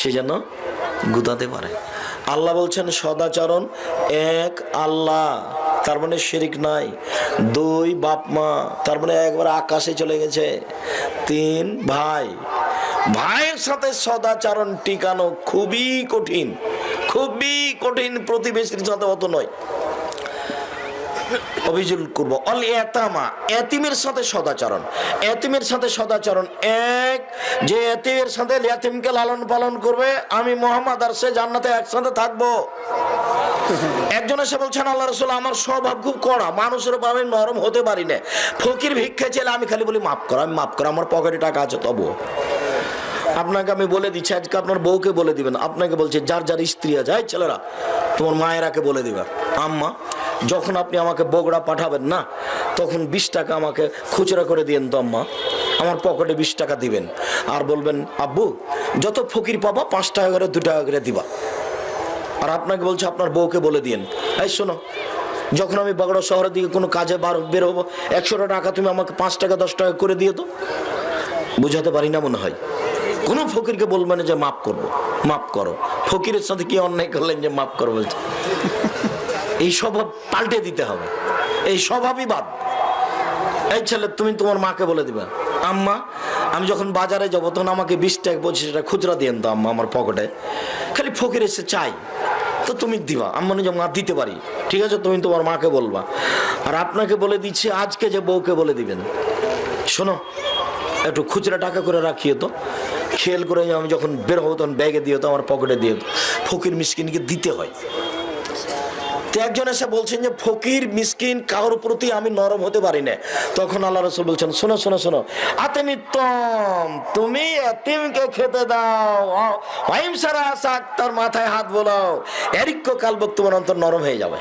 সে যেন গুদাতে পারে। আল্লাহ বলছেন, সদাচরণ এক আল্লাহ, তার মানে শিরিক নাই। দুই বাপ মা, তার মানে একবার আকাশে চলে গেছে। তিন ভাই। ভাইয়ের সাথে সদাচরণ টিকানো খুবই কঠিন খুবই কঠিন প্রতিবেশীর সাথে অত নয়। অভিযোগ করব। অল এতামা, এতিমের সাথে সদাচরণ। এতিমের সাথে সদাচরণ এক, যে এতিমের সাথে এতিমকে লালন পালন করবে, আমি মোহাম্মদ আর সে জান্নাতে একসাথে থাকব। একজন এসে বলছেন, আল্লাহ রসুল, আমার স্বভাব খুব কড়া, মানুষের আমি নরম হতে পারি না। ফকির ভিক্ষা চেলে আমি খালি বলি, মাফ করো, আমি মাফ করো, আমার পকেটে টাকা আছে তবু আপনাকে আমি বলে দিচ্ছি, আজকে আপনার বউকে বলে দিবেন। আপনাকে বলছে, যার যার স্ত্রী আছে ছেলেরা, তোমার মায়েরাকে বলে দিবে। আম্মা যখন আপনি আমাকে বগড়া পাঠাবেন না, তখন বিশ টাকা আমাকে খুচরা করে দিয়েন তো আম্মা। আমার পকেটে বিশ টাকা দিবেন। আর বলবেন, আব্বু, যত ফকির পাবা, পাঁচ টাকা করে, দু টাকা করে দিবা। আর আপনাকে বলছে, আপনার বউকে বলে দিয়েন। এই শোনো, যখন আমি বাগড়া শহরের দিকে কোনো কাজে বার, বের হব, একশো টাকা তুমি আমাকে পাঁচ টাকা, দশ টাকা করে দিয়ে তো। বুঝাতে পারি না মনে হয়। কোনো ফকিরকে বলবে না যে, মাফ করব, মাফ করো। ফকিরের সাথে কি অন্যায় করলেন যে, মাফ করো, বলছে। এই স্বভাব পাল্টে দিতে হবে। এই স্বভাবই বাদ। এই ছেলে, তুমি তোমার মাকে বলে দিবে, আম্মা, আমি যখন বাজারে যাব, তখন আমাকে বিশ টাকা পঁচিশ টাকা খুচরা দিয়েন তো আম্মা, আমার পকেটে। খালি ফকির এসে চাই, তো তুমি দিবা। আম্মা নিজে মা, দিতে পারি। ঠিক আছে, তুমি তোমার মাকে বলবা। আর আপনাকে বলে দিচ্ছি, আজকে যে বউকে বলে দিবেন। শোনো, একটু খুচরা টাকা করে রাখিয়ে তো। খেয়াল করে আমি যখন বের হব, তখন ব্যাগে দিয়ে তো, আমার পকেটে দিয়ে তো। ফকির মিসকিনকে দিতে হয়। একজন এসে বলছেন যে, ফকির, মিসকিন, কারোর প্রতি আমি নরম হতে পারি না। তখন আল্লাহ রসুল বলছেন, শোনো শোনো শোনো আতেমিত্তম তুমি এতিমকে খেতে দাও। অহিংসারা আসাক তার মাথায় হাত বোলাও। এরিক্য কালবক তোমার অন্তর নরম হয়ে যাবে।